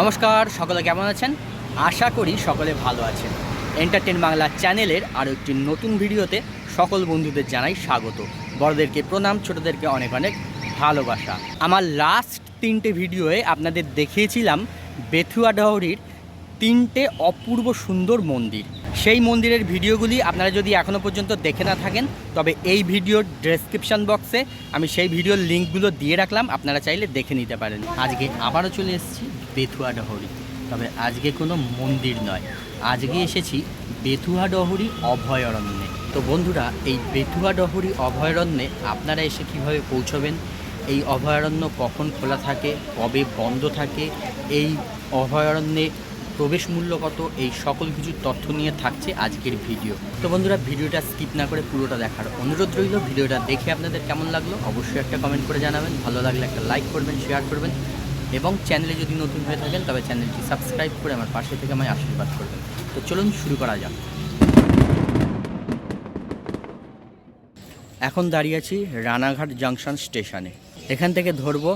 নমস্কার, সকলে কেমন আছেন? আশা করি সকলে ভালো আছেন। এন্টারটেন বাংলা চ্যানেলের আরও একটি নতুন ভিডিওতে সকল বন্ধুদের জানাই স্বাগত। বড়দেরকে প্রণাম, ছোটদেরকে অনেক অনেক ভালোবাসা। আমার লাস্ট তিনটে ভিডিওয়ে আপনাদের দেখিয়েছিলাম বেথুয়া ডহরির তিনটে অপূর্ব সুন্দর মন্দির। সেই মন্দিরের ভিডিওগুলি আপনারা যদি এখনও পর্যন্ত দেখে না থাকেন, তবে এই ভিডিওর ডেসক্রিপশন বক্সে আমি সেই ভিডিওর লিঙ্কগুলো দিয়ে রাখলাম, আপনারা চাইলে দেখে নিতে পারেন। আজকে আবারও চলে এসেছি বেথুয়া ডহরি। তবে আজকে কোনো মন্দির নয়। আজকে এসেছি বেথুয়া ডহরি অভয়ারণ্যে। তো বন্ধুরা, এই বেথুয়া ডহরি অভয়ারণ্যে আপনারা এসে কীভাবে পৌঁছবেন? এই অভয়ারণ্য কখন খোলা থাকে? কবে বন্ধ থাকে? এই অভয়ারণ্যে প্রবেশ মূল্য কত? এই সকল কিছু তথ্য নিয়ে থাকছে আজকের ভিডিও। তো বন্ধুরা, ভিডিওটা স্কিপ না করে পুরোটা দেখার অনুরোধ রইল। ভিডিওটা দেখে আপনাদের কেমন লাগল অবশ্যই একটা কমেন্ট করে জানাবেন। ভালো লাগলে একটা লাইক করবেন শেয়ার করবেন এবং চ্যানেলে যদি নতুন হয়ে থাকেন, তবে চ্যানেলটি সাবস্ক্রাইব করে আমার পাশে থেকে আমায় আশীর্বাদ করবেন। তো চলুন শুরু করা যাক। এখন দাঁড়িয়ে আছি রানাঘাট জাংশন স্টেশনে এখান থেকে ধরবো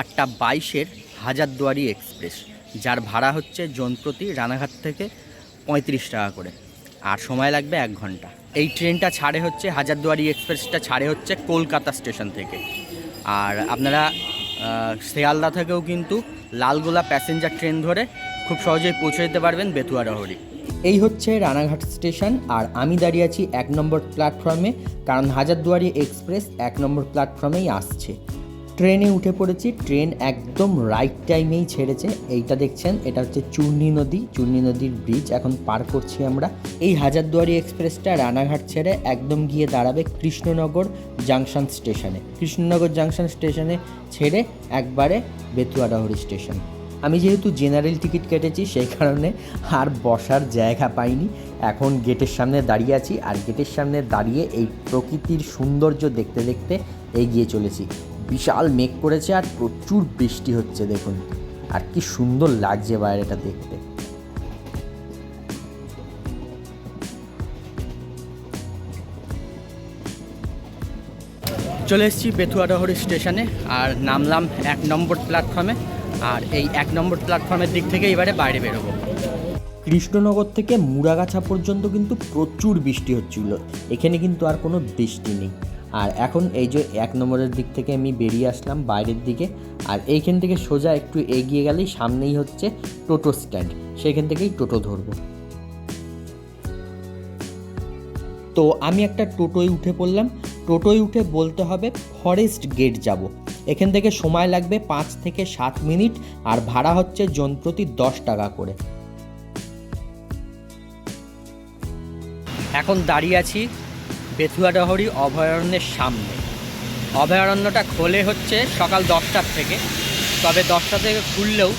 আটটা বাইশের হাজারদুয়ারি এক্সপ্রেস যার ভাড়া হচ্ছে জনপ্রতি রানাঘাট থেকে পঁয়ত্রিশ টাকা করে। আর সময় লাগবে এক ঘণ্টা। এই ট্রেনটা ছাড়ে হচ্ছে, হাজারদুয়ারি এক্সপ্রেসটা ছাড়ে হচ্ছে কলকাতা স্টেশন থেকে। আর আপনারা শিয়ালদা থেকেও কিন্তু লালগোলা প্যাসেঞ্জার ট্রেন ধরে খুব সহজেই পৌঁছে যেতে পারবেন বেতুয়া ডহরি এই হচ্ছে রানাঘাট স্টেশন, আর আমি দাঁড়িয়ে আছি এক নম্বর প্ল্যাটফর্মে, কারণ হাজারদুয়ারি এক্সপ্রেস এক নম্বর প্ল্যাটফর্মেই আসছে। ট্রেনে উঠে পড়েছি, ট্রেন একদম রাইট টাইমেই ছেড়েছে। এইটা দেখছেন, এটা হচ্ছে চূর্ণী নদী, চূর্ণী নদীর ব্রিজ এখন পার করছি আমরা এই হাজারদুয়ারি এক্সপ্রেসটা রানাঘাট ছেড়ে একদম গিয়ে দাঁড়াবে কৃষ্ণনগর জাংশন স্টেশনে কৃষ্ণনগর জাংশন স্টেশনে ছেড়ে একবারে বেতুয়াডাহরি স্টেশন আমি যেহেতু জেনারেল টিকিট কেটেছি, সেই কারণে আর বসার জায়গা পাইনি। এখন গেটের সামনে দাঁড়িয়ে আছি, আর গেটের সামনে দাঁড়িয়ে এই প্রকৃতির সৌন্দর্য দেখতে দেখতে এগিয়ে চলেছি। বিশাল মেঘ করেছে আর প্রচুর বৃষ্টি হচ্ছে, দেখুন। আর কি সুন্দর লাগছে বাইরেটা দেখতে। চলে এসেছি বেথুয়াডহরি স্টেশনে, আর নামলাম এক নম্বর প্ল্যাটফর্মে। আর এই এক নম্বর প্ল্যাটফর্মের দিক থেকে এবারে বাইরে বেরোবো। কৃষ্ণনগর থেকে মুড়াগাছা পর্যন্ত কিন্তু প্রচুর বৃষ্টি হচ্ছিল। এখানে কিন্তু আর কোনো বৃষ্টি নেই। আর এখন এই যে এক নম্বরের দিক থেকে আমি বেরিয়ে আসলাম বাইরের দিকে, আর এইখান থেকে সোজা একটু এগিয়ে গেলেই সামনেই হচ্ছে টোটো স্ট্যান্ড সেখান থেকেই টোটো ধরবো। তো আমি একটা টোটোয় উঠে পড়লাম, টোটোয় উঠে বলতে হবে ফরেস্ট গেট যাব। এখান থেকে সময় লাগবে পাঁচ থেকে সাত মিনিট আর ভাড়া হচ্ছে জনপ্রতি দশ টাকা করে। এখন দাঁড়িয়ে আছি বেথুয়াডহরি অভয়ারণ্যের সামনে। অভয়ারণ্যটা খোলে হচ্ছে সকাল দশটার থেকে। তবে দশটা থেকে খুললেও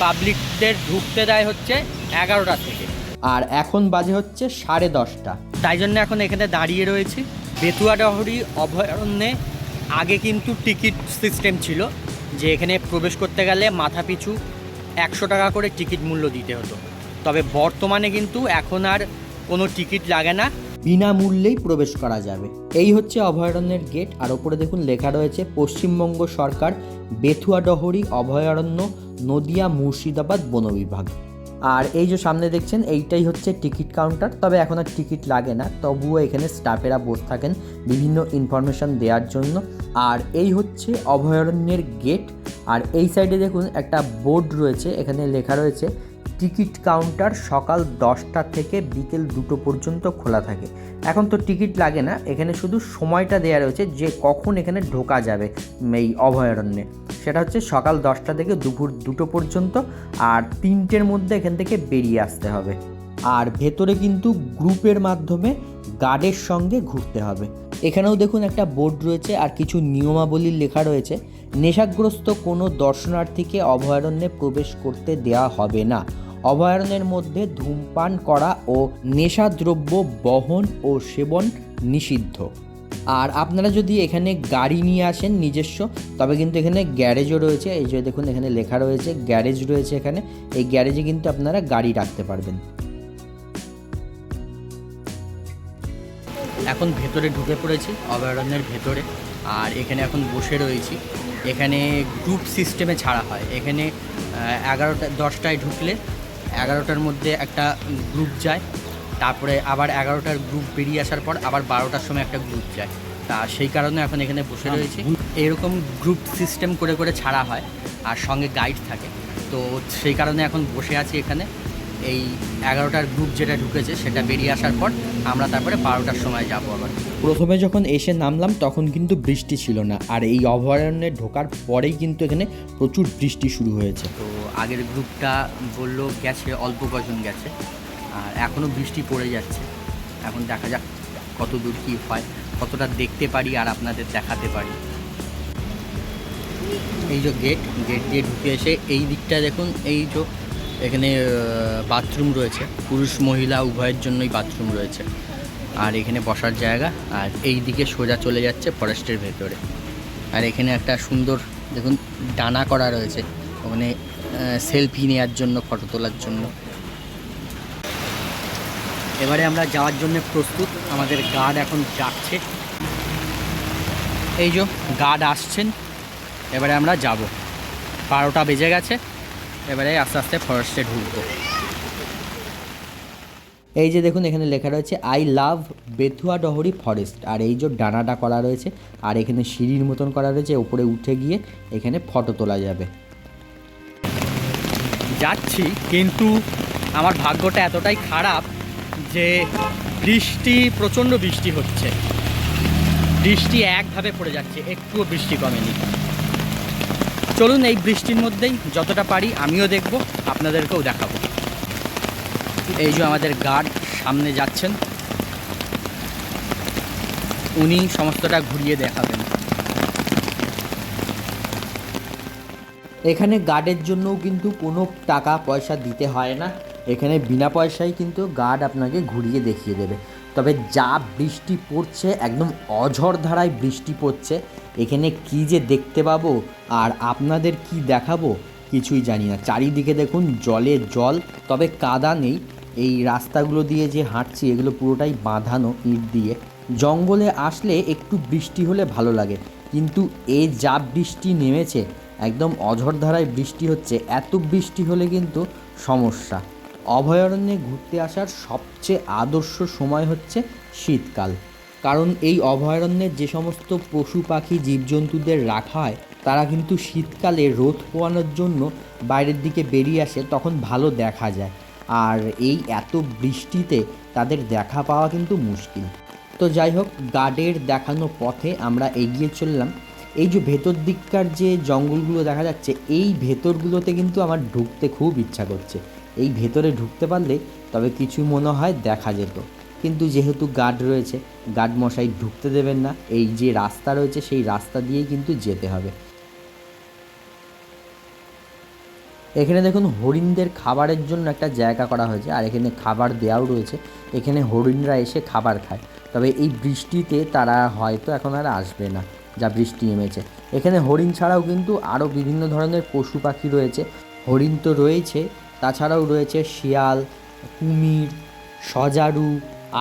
পাবলিকদের ঢুকতে দেয় হচ্ছে এগারোটা থেকে। আর এখন বাজে হচ্ছে সাড়ে দশটা। তাই জন্য এখন এখানে দাঁড়িয়ে রয়েছি। বেতুয়াডহরি অভয়ারণ্যে আগে কিন্তু টিকিট সিস্টেম ছিল, যে এখানে প্রবেশ করতে গেলে মাথা পিছু একশো টাকা করে টিকিট মূল্য দিতে হতো। তবে বর্তমানে কিন্তু এখন আর কোনো টিকিট লাগে না। বিনামূল্যেই প্রবেশ করা যাবে। এই হচ্ছে অভয়ারণ্যের গেট, আর ওপরে দেখুন লেখা রয়েছে, পশ্চিমবঙ্গ সরকার, বেথুয়া বেথুয়াডহরি অভয়ারণ্য, নদিয়া, মুর্শিদাবাদ বন বিভাগ। আর এই যে সামনে দেখছেন, এইটাই হচ্ছে টিকিট কাউন্টার। তবে এখন আর টিকিট লাগে না, তবুও এখানে স্টাফেরা বসে থাকেন বিভিন্ন ইনফরমেশন দেওয়ার জন্য। আর এই হচ্ছে অভয়ারণ্যের গেট, আর এই সাইডে দেখুন একটা বোর্ড রয়েছে, এখানে লেখা রয়েছে টিকিট কাউন্টার সকাল দশটা থেকে বিকেল দুটো পর্যন্ত খোলা থাকে। এখন তো টিকিট লাগে না, এখানে শুধু সময়টা দেওয়া রয়েছে যে কখন এখানে ঢোকা যাবে এই অভয়ারণ্যে। সেটা হচ্ছে সকাল দশটা থেকে দুপুর দুটো পর্যন্ত আর তিনটের মধ্যে এখান থেকে বেরিয়ে আসতে হবে। আর ভেতরে কিন্তু গ্রুপের মাধ্যমে গার্ডের সঙ্গে ঘুরতে হবে। এখানেও দেখুন একটা বোর্ড রয়েছে আর কিছু নিয়মাবলী লেখা রয়েছে। নেশাগ্রস্ত কোনো দর্শনার্থীকে অভয়ারণ্যে প্রবেশ করতে দেওয়া হবে না। অভয়ারণ্যের মধ্যে ধূমপান করা ও নেশাদ্রব্য বহন ও সেবন নিষিদ্ধ। আর আপনারা যদি এখানে গাড়ি নিয়ে আসেন নিজস্ব, তবে কিন্তু এখানে গ্যারেজও রয়েছে। এই যে দেখুন, এখানে লেখা রয়েছে, গ্যারেজ রয়েছে এখানে। এই গ্যারেজে কিন্তু আপনারা গাড়ি রাখতে পারবেন। এখন ভেতরে ঢুকে পড়েছি, অভয়ারণ্যের ভেতরে। আর এখানে এখন বসে রয়েছি। এখানে গ্রুপ সিস্টেমে ছাড়া হয়। এখানে এগারোটা দশটায় ঢুকলে এগারোটার মধ্যে একটা গ্রুপ যায় তারপরে আবার এগারোটার গ্রুপ বেরিয়ে আসার পর আবার বারোটার সময় একটা গ্রুপ যায়। তা সেই কারণে এখন এখানে বসে রয়েছি। এরকম গ্রুপ সিস্টেম করে করে ছাড়া হয় আর সঙ্গে গাইড থাকে। তো সেই কারণে এখন বসে আছি এখানে। এই এগারোটার গ্রুপ যেটা ঢুকেছে সেটা বেরিয়ে আসার পর আমরা তারপরে বারোটার সময় যাব আবার। প্রথমে যখন এসে নামলাম তখন কিন্তু বৃষ্টি ছিল না। আর এই অভয়ারণ্যে ঢোকার পরেই কিন্তু এখানে প্রচুর বৃষ্টি শুরু হয়েছে। তো আগের গ্রুপটা বলল গেছে অল্প কজন গেছে। আর এখনও বৃষ্টি পড়ে যাচ্ছে। এখন দেখা যাক কত দূর কী হয়। কতটা দেখতে পারি আর আপনাদের দেখাতে পারি। এই যে গেট গেট দিয়ে ঢুকে এসে এই দিকটা দেখুন এই যে এখানে বাথরুম রয়েছে। পুরুষ, মহিলা, উভয়ের জন্যই বাথরুম রয়েছে। আর এখানে বসার জায়গা, আর এই দিকে সোজা চলে যাচ্ছে ফরেস্টের ভেতরে। আর এখানে একটা সুন্দর, দেখুন, ডানা করা রয়েছে। ওখানে সেলফি নেওয়ার জন্য ফটো তোলার জন্য। এবারে আমরা যাওয়ার জন্য প্রস্তুত। আমাদের গার্ড এখন যাচ্ছে এই যে গার্ড আসছেন। এবারে আমরা যাব। বারোটা বেজে গেছে। এবারে আস্তে আস্তে ফরেস্টে ঢুকবো। এই যে দেখুন এখানে লেখা রয়েছে I love Bethuadahari forest আর এই যে ডানাটা করা রয়েছে আর এখানে সিঁড়ির মতন করা রয়েছে উপরে উঠে গিয়ে এখানে ফটো তোলা যাবে। যাচ্ছি কিন্তু আমার ভাগ্যটা এতটাই খারাপ যে বৃষ্টি প্রচণ্ড বৃষ্টি হচ্ছে। বৃষ্টি একভাবে পড়ে যাচ্ছে একটুও বৃষ্টি কমেনি। চলুন এই বৃষ্টির মধ্যেই যতটা পারি আমিও দেখব, আপনাদেরকেও দেখাবো। এই যে আমাদের গার্ড সামনে যাচ্ছেন। উনি সমস্তটা ঘুরিয়ে দেখাবেন। এখানে গার্ডের জন্যও কিন্তু কোনো টাকা পয়সা দিতে হয় না। এখানে বিনা পয়সায় কিন্তু গার্ড আপনাকে ঘুরিয়ে দেখিয়ে দেবে। তবে যা বৃষ্টি পড়ছে, একদম অঝড় ধারায় বৃষ্টি পড়ছে, এখানে কি যে দেখতে পাবো আর আপনাদের কি দেখাবো কিছুই জানি না। চারিদিকে দেখুন, জলে জল, তবে কাদা নেই। এই রাস্তাগুলো দিয়ে যে হাঁটছি, এগুলো পুরোটাই বাঁধানো ইট দিয়ে। জঙ্গলে আসলে একটু বৃষ্টি হলে ভালো লাগে, কিন্তু এ যা বৃষ্টি নেমেছে, একদম অঝড় ধারায় বৃষ্টি হচ্ছে, এত বৃষ্টি হলে কিন্তু সমস্যা। অভয়ারণ্যে ঘুরতে আসার সবচেয়ে আদর্শ সময় হচ্ছে শীতকাল। কারণ এই অভয়ারণ্যে যে সমস্ত পশু পাখি, জীবজন্তুদের রাখা হয়, তারা কিন্তু শীতকালে রোদ পোয়ানোর জন্য বাইরের দিকে বেরিয়ে আসে, তখন ভালো দেখা যায়। আর এই এত বৃষ্টিতে তাদের দেখা পাওয়া কিন্তু মুশকিল। তো যাই হোক, গার্ডের দেখানো পথে আমরা এগিয়ে চললাম। এই যে ভেতর দিককার যে জঙ্গলগুলো দেখা যাচ্ছে, এই ভেতরগুলোতে কিন্তু আমার ঢুকতে খুব ইচ্ছা করছে। এই ভেতরে ঢুকতে পারলে তবে কিছু মনে হয় দেখা যেত। কিন্তু যেহেতু গার্ড রয়েছে গার্ড মশাই ঢুকতে দেবেন না। এই যে রাস্তা রয়েছে, সেই রাস্তা দিয়েই কিন্তু যেতে হবে। এখানে দেখুন, হরিণদের খাবারের জন্য একটা জায়গা করা হয়েছে, আর এখানে খাবার দেওয়াও রয়েছে। এখানে হরিণরা এসে খাবার খায়। তবে এই বৃষ্টিতে তারা হয়তো এখন আর আসবে না, যা বৃষ্টি নেমেছে। এখানে হরিণ ছাড়াও কিন্তু আরও বিভিন্ন ধরনের পশু পাখি রয়েছে। হরিণ তো রয়েছে তাছাড়াও রয়েছে শিয়াল, কুমির, সজারু।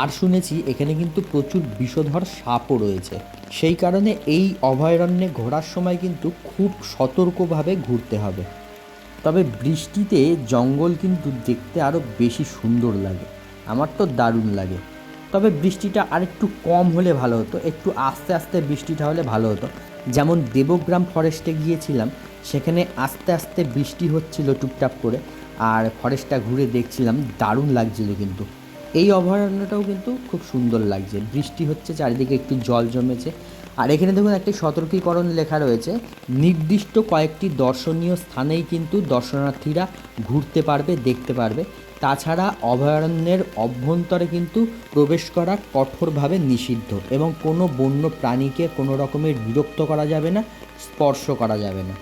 আর শুনেছি এখানে কিন্তু প্রচুর বিষধর সাপও রয়েছে। সেই কারণে এই অভয়ারণ্যে ঘোরার সময় কিন্তু খুব সতর্কভাবে ঘুরতে হবে। তবে বৃষ্টিতে জঙ্গল কিন্তু দেখতে আরও বেশি সুন্দর লাগে। আমার তো দারুণ লাগে। তবে বৃষ্টিটা আরেকটু কম হলে ভালো হতো। একটু আস্তে আস্তে বৃষ্টিটা হলে ভালো হতো। যেমন দেবগ্রাম ফরেস্টে গিয়েছিলাম, সেখানে আস্তে আস্তে বৃষ্টি হচ্ছিল টুপটাপ করে। আর ফরেস্টটা ঘুরে দেখছিলাম, দারুণ লাগছিল কিন্তু। এই অভয়ারণ্যটাও কিন্তু খুব সুন্দর লাগছে। বৃষ্টি হচ্ছে, চারিদিকে একটু জল জমেছে। আর এখানে দেখুন, একটি সতর্কীকরণ লেখা রয়েছে। নির্দিষ্ট কয়েকটি দর্শনীয় স্থানেই কিন্তু দর্শনার্থীরা ঘুরতে পারবে, দেখতে পারবে। তাছাড়া অভয়ারণ্যের অভ্যন্তরে কিন্তু প্রবেশ করা কঠোরভাবে নিষিদ্ধ এবং কোনো বন্য প্রাণীকে কোনো রকমের বিরক্ত করা যাবে না, স্পর্শ করা যাবে না।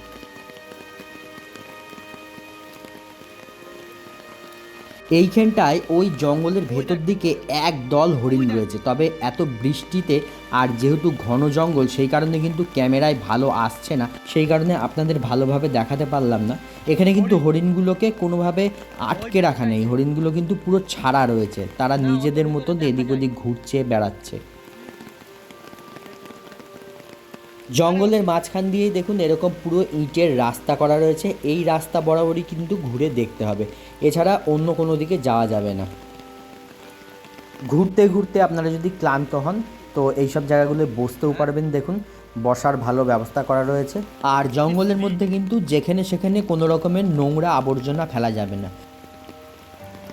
এইখানটায় ওই জঙ্গলের ভেতর দিকে এক দল হরিণ রয়েছে। তবে এত বৃষ্টিতে আর যেহেতু ঘন জঙ্গল, সেই কারণে কিন্তু ক্যামেরায় ভালো আসছে না। সেই কারণে আপনাদের ভালোভাবে দেখাতে পারলাম না। এখানে কিন্তু হরিণগুলোকে কোনোভাবে আটকে রাখা নেই। হরিণগুলো কিন্তু পুরো ছাড়া রয়েছে। তারা নিজেদের মতো এদিক ওদিক ঘুরছে, বেড়াচ্ছে। জঙ্গলের মাঝখান দিয়েই দেখুন এরকম পুরো ইটের রাস্তা করা রয়েছে। এই রাস্তা বরাবরই কিন্তু ঘুরে দেখতে হবে। এছাড়া অন্য কোনো দিকে যাওয়া যাবে না। ঘুরতে ঘুরতে আপনারা যদি ক্লান্ত হন, তো এইসব জায়গাগুলো বসতেও পারবেন। দেখুন, বসার ভালো ব্যবস্থা করা রয়েছে। আর জঙ্গলের মধ্যে কিন্তু যেখানে সেখানে কোনো রকমের নোংরা আবর্জনা ফেলা যাবে না।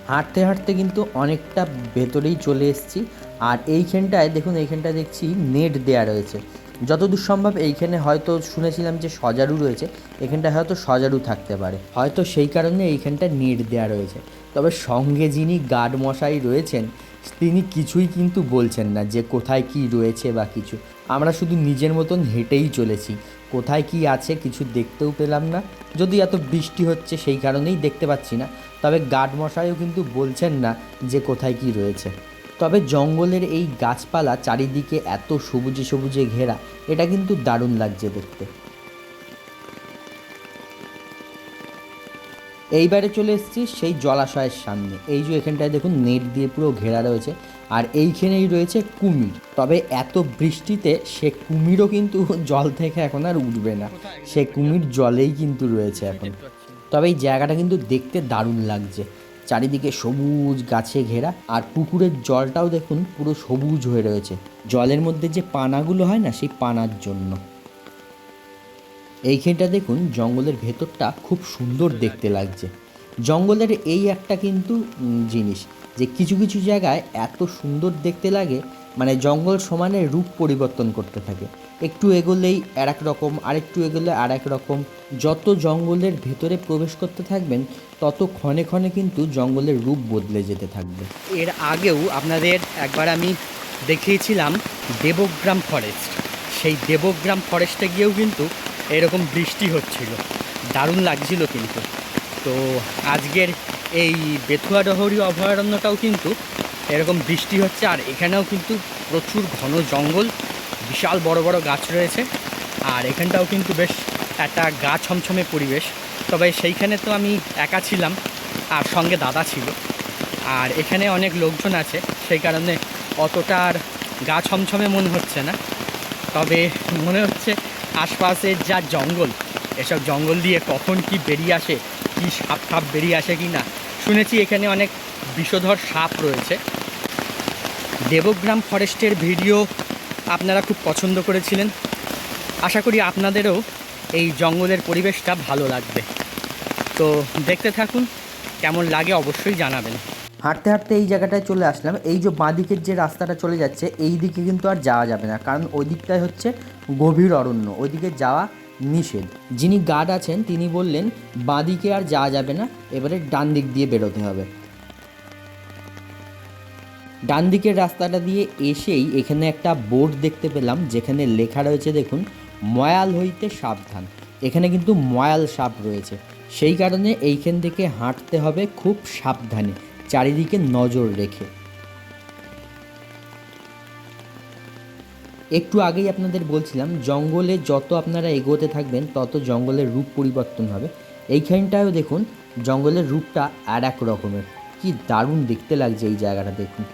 হাঁটতে হাঁটতে কিন্তু অনেকটা ভেতরেই চলে এসেছি। আর এইখানটায়, দেখুন, এইখানটায় দেখছি নেট দেয়া রয়েছে। যতদূর সম্ভব এইখানে হয়তো শুনেছিলাম যে সজারু রয়েছে, এখানটায় হয়তো সজারু থাকতে পারে। হয়তো সেই কারণে এইখানটা নেট দেওয়া রয়েছে। তবে সঙ্গে যিনি গার্ড মশাই রয়েছেন, তিনি কিছুই কিন্তু বলছেন না যে কোথায় কি রয়েছে বা কিছু। আমরা শুধু নিজের মতন হেঁটেই চলেছি। কোথায় কি আছে কিছু দেখতেও পেলাম না। যদি এত বৃষ্টি হচ্ছে সেই কারণেই দেখতে পাচ্ছি না। তবে গার্ড মশাইও কিন্তু বলছেন না যে কোথায় কি রয়েছে। তবে জঙ্গলের এই গাছপালা চারিদিকে এত সবুজে সবুজে ঘেরা, এটা কিন্তু দারুণ লাগছে দেখতে। এইবারে চলে এসেছি সেই জলাশয়ের সামনে। এই যে এখানটায় দেখুন, নেট দিয়ে পুরো ঘেরা রয়েছে, আর এইখানেই রয়েছে কুমির। তবে এত বৃষ্টিতে সে কুমিরও কিন্তু জল থেকে এখন আর উঠবে না। সে কুমির জলেই কিন্তু রয়েছে এখন। তবে এই জায়গাটা কিন্তু দেখতে দারুণ লাগছে। চারিদিকে সবুজ গাছে ঘেরা, আর পুকুরের জলটাও দেখুন পুরো সবুজ হয়ে রয়েছে। জলের মধ্যে যে পানাগুলো হয় না, সেই পানার জন্য। এইখানটা দেখুন, জঙ্গলের ভেতরটা খুব সুন্দর দেখতে লাগছে। জঙ্গলের এই একটা কিন্তু জিনিস, যে কিছু কিছু জায়গায় এত সুন্দর দেখতে লাগে মানে জঙ্গল সমানে রূপ পরিবর্তন করতে থাকে। একটু এগোলেই আর এক রকম, আরেকটু এগোলে আর এক রকম। যত জঙ্গলের ভেতরে প্রবেশ করতে থাকবেন, তত ক্ষণে ক্ষণে কিন্তু জঙ্গলের রূপ বদলে যেতে থাকবে। এর আগেও আপনাদের একবার আমি দেখিয়েছিলাম দেবগ্রাম ফরেস্ট সেই দেবগ্রাম ফরেস্টে গিয়েও কিন্তু এরকম বৃষ্টি হচ্ছিল। দারুণ লাগছিল কিন্তু। তো আজকের এই বেথুয়াডহরি অভয়ারণ্যটাও কিন্তু এরকম বৃষ্টি হচ্ছে, আর এখানেও কিন্তু প্রচুর ঘন জঙ্গল। বিশাল বড় বড় গাছ রয়েছে। আর এখানটাও কিন্তু বেশ একটা গা ছমছমে পরিবেশ। তবে সেইখানে তো আমি একা ছিলাম, আর সঙ্গে দাদা ছিল। আর এখানে অনেক লোকজন আছে, সেই কারণে অতটা আর গা ছমছমে মনে হচ্ছে না। তবে মনে হচ্ছে আশপাশের যা জঙ্গল, এসব জঙ্গল দিয়ে কখন কি বেরিয়ে আসে, কি সাপ টাপ বেরিয়ে আসে কি না, শুনেছি এখানে অনেক বিষধর সাপ রয়েছে। দেবগ্রাম ফরেস্টের ভিডিও আপনারা খুব পছন্দ করেছিলেন। আশা করি আপনাদেরও এই জঙ্গলের পরিবেশটা ভালো লাগবে। তো দেখতে থাকুন, কেমন লাগে অবশ্যই জানাবেন। হাঁটতে হাঁটতে এই জায়গাটায় চলে আসলাম। এই যে বাঁ দিকের যে রাস্তাটা চলে যাচ্ছে, এই দিকে কিন্তু আর যাওয়া যাবে না। কারণ ওই দিকটায় হচ্ছে গভীর অরণ্য ওইদিকে যাওয়া নিষেধ। যিনি গার্ড আছেন, তিনি বললেন, বাঁ দিকে আর যাওয়া যাবে না, এবারে ডান দিক দিয়ে বেরোতে হবে। ডান দিকের রাস্তাটা দিয়ে এসেই এখানে একটা বোর্ড দেখতে পেলাম, যেখানে লেখা রয়েছে, দেখুন, ময়াল হইতে সাবধান। এখানে কিন্তু ময়াল সাপ রয়েছে। সেই কারণে এইখান থেকে হাঁটতে হবে খুব সাবধানে, চারিদিকে নজর রেখে। একটু আগেই আপনাদের বলছিলাম, জঙ্গলে যত আপনারা এগোতে থাকবেন, তত জঙ্গলের রূপ পরিবর্তন হবে। এইখানটায়ও দেখুন, জঙ্গলের রূপটা আর এক রকমের। কি দারুণ দেখতে লাগছে এই জায়গাটা, দেখুন।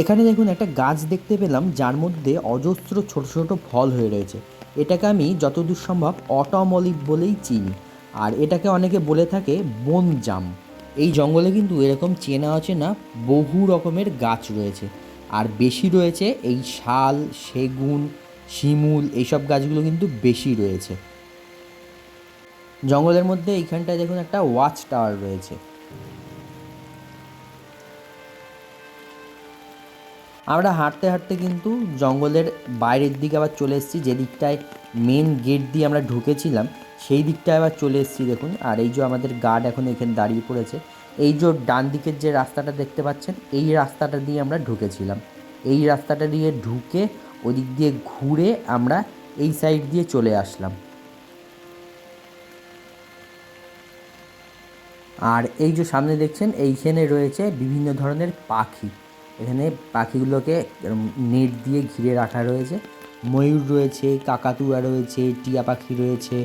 এখানে দেখুন একটা গাছ দেখতে পেলাম, যার মধ্যে অজস্র ছোট ছোট ফল হয়ে রয়েছে। এটাকে আমি যতদূর সম্ভব অটমলিক বলেই চিনি। আর এটাকে অনেকে বলে থাকে বন জাম এই জঙ্গলে কিন্তু এরকম চেনা অচেনা বহু রকমের গাছ রয়েছে। আর বেশি রয়েছে এই শাল, সেগুন, শিমুল, এইসব গাছগুলো কিন্তু বেশি রয়েছে। জঙ্গলের মধ্যে এইখানটায় দেখুন একটা ওয়াচ টাওয়ার রয়েছে। আমরা হাঁটতে হাঁটতে কিন্তু জঙ্গলের বাইরের দিকে আবার চলে এসেছি, যে দিকটায় মেন গেট দিয়ে আমরা ঢুকেছিলাম, সেই দিকটায় আবার চলে এসেছি দেখুন। আর এই যে আমাদের গার্ড এখন এখানে দাঁড়িয়ে পড়েছে, এই যে ডান দিকের যে রাস্তাটা দেখতে পাচ্ছেন, এই রাস্তাটা দিয়ে আমরা ঢুকেছিলাম। এই রাস্তাটা দিয়ে ঢুকে ওদিক দিয়ে ঘুরে আমরা এই সাইড দিয়ে চলে আসলাম। আর এই যে সামনে দেখছেন, এইখানে রয়েছে বিভিন্ন ধরনের পাখি। এখানে পাখিগুলোকে নেট দিয়ে ঘিরে রাখা রয়েছে। ময়ূর রয়েছে, কাকাতুয়া রয়েছে, টিয়া পাখি রয়েছে।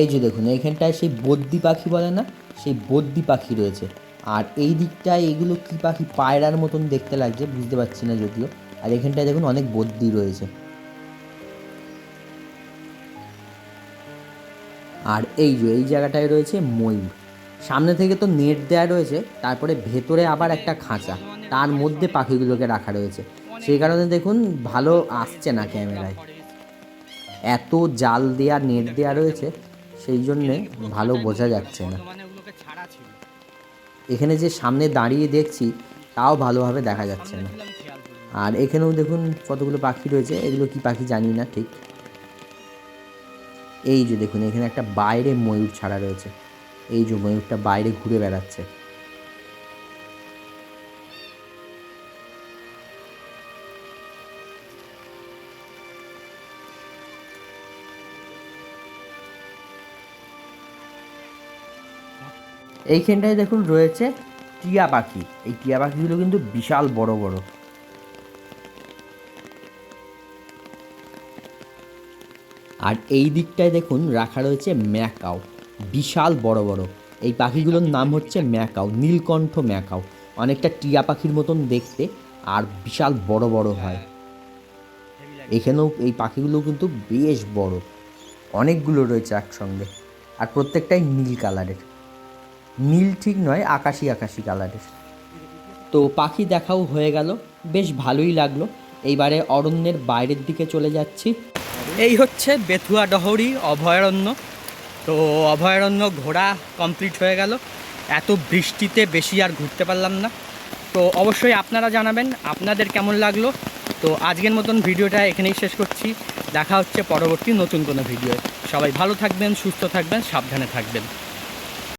এই যে দেখুন, এখানটায় সেই বদ্যি পাখি বলে না? সেই বদ্যি পাখি রয়েছে। আর এই দিকটায় এগুলো কি পাখি পায়রার মতন দেখতে লাগছে, বুঝতে পারছি না যদিও। আর এখানটায় দেখুন অনেক বদ্যি রয়েছে। আর এই যে, এই জায়গাটায় রয়েছে ময়ূর। সামনে থেকে তো নেট দেওয়া রয়েছে, তারপরে ভেতরে আবার একটা খাঁচা। তার মধ্যে পাখিগুলোকে রাখা রয়েছে। সেই কারণে দেখুন ভালো আসছে না ক্যামেরায়। এত জাল দেওয়া নেট দেওয়া রয়েছে, সেই জন্যে ভালো বোঝা যাচ্ছে না। এখানে যে সামনে দাঁড়িয়ে দেখছি, তাও ভালোভাবে দেখা যাচ্ছে না। আর এখানেও দেখুন কতগুলো পাখি রয়েছে, এগুলো কি পাখি জানি না ঠিক। এই যে দেখুন, এখানে একটা বাইরে ময়ূর ছাড়া রয়েছে। এই যে ময়ূরটা বাইরে ঘুরে বেড়াচ্ছে। এইখানটায় দেখুন রয়েছে টিয়া পাখি। এই টিয়া পাখিগুলো কিন্তু বিশাল বড় বড়। আর এই দিকটায় দেখুন রাখা রয়েছে ম্যাকাও। বিশাল বড় বড়। এই পাখিগুলোর নাম হচ্ছে ম্যাকাও, নীলকণ্ঠ ম্যাকাও। অনেকটা টিয়া পাখির মতন দেখতে আর বিশাল বড় বড় হয়। এখানেও এই পাখিগুলো কিন্তু বেশ বড়। অনেকগুলো রয়েছে একসঙ্গে। আর প্রত্যেকটাই নীল কালারের। নীল ঠিক নয় আকাশি আকাশি কালারের। তো পাখি দেখাও হয়ে গেল বেশ ভালোই লাগল। এইবারে অরণ্যের বাইরের দিকে চলে যাচ্ছি। এই হচ্ছে বেথুয়া ডহরি অভয়ারণ্য। তো অভয়ারণ্য ঘোরা কমপ্লিট হয়ে গেল। এত বৃষ্টিতে বেশি আর ঘুরতে পারলাম না। তো অবশ্যই আপনারা জানাবেন আপনাদের কেমন লাগল। তো আজকের মতন ভিডিওটা এখানেই শেষ করছি। দেখা হচ্ছে পরবর্তী নতুন কোনো ভিডিও সবাই ভালো থাকবেন সুস্থ থাকবেন সাবধানে থাকবেন।